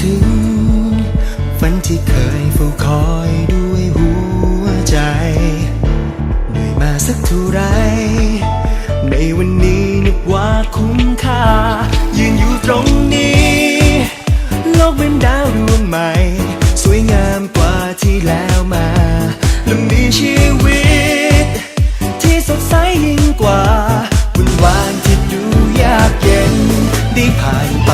ถึง ฝันที่เคยเฝ้าคอยด้วยหัวใจเหนื่อยมาสักเท่าไร ในวันนี้นับว่าคุ้มค่า ยืนอยู่ตรงนี้ โลกเป็นดาวดวงใหม่ สวยงามกว่าที่แล้วมาและมีชีวิต ที่สดใสยิ่งกว่าวันวานที่ดูยากเย็นได้ผ่านไป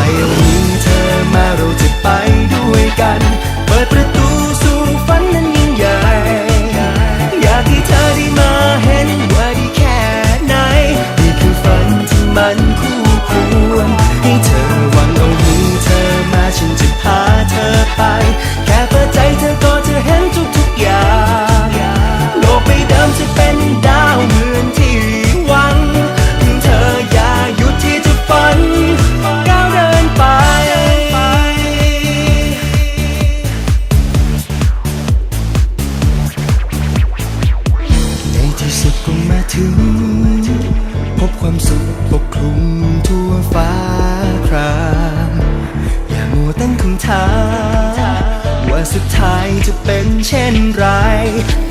เป็นเช่นไร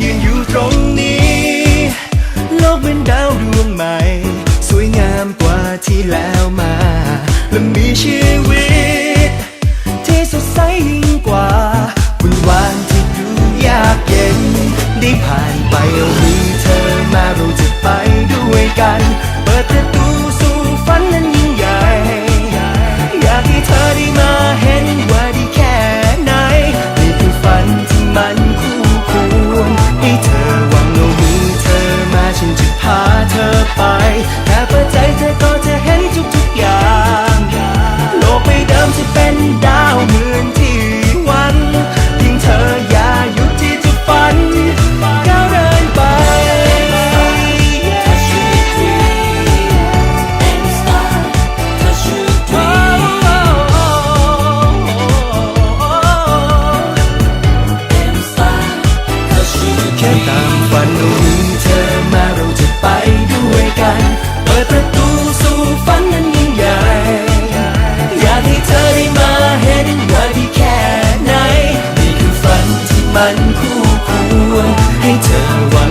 ยืนอยู่ตรงนี้ โลกเป็นดาวดวงใหม่ สวยงามกว่าที่แล้วมา และมีชีวิต me tell why.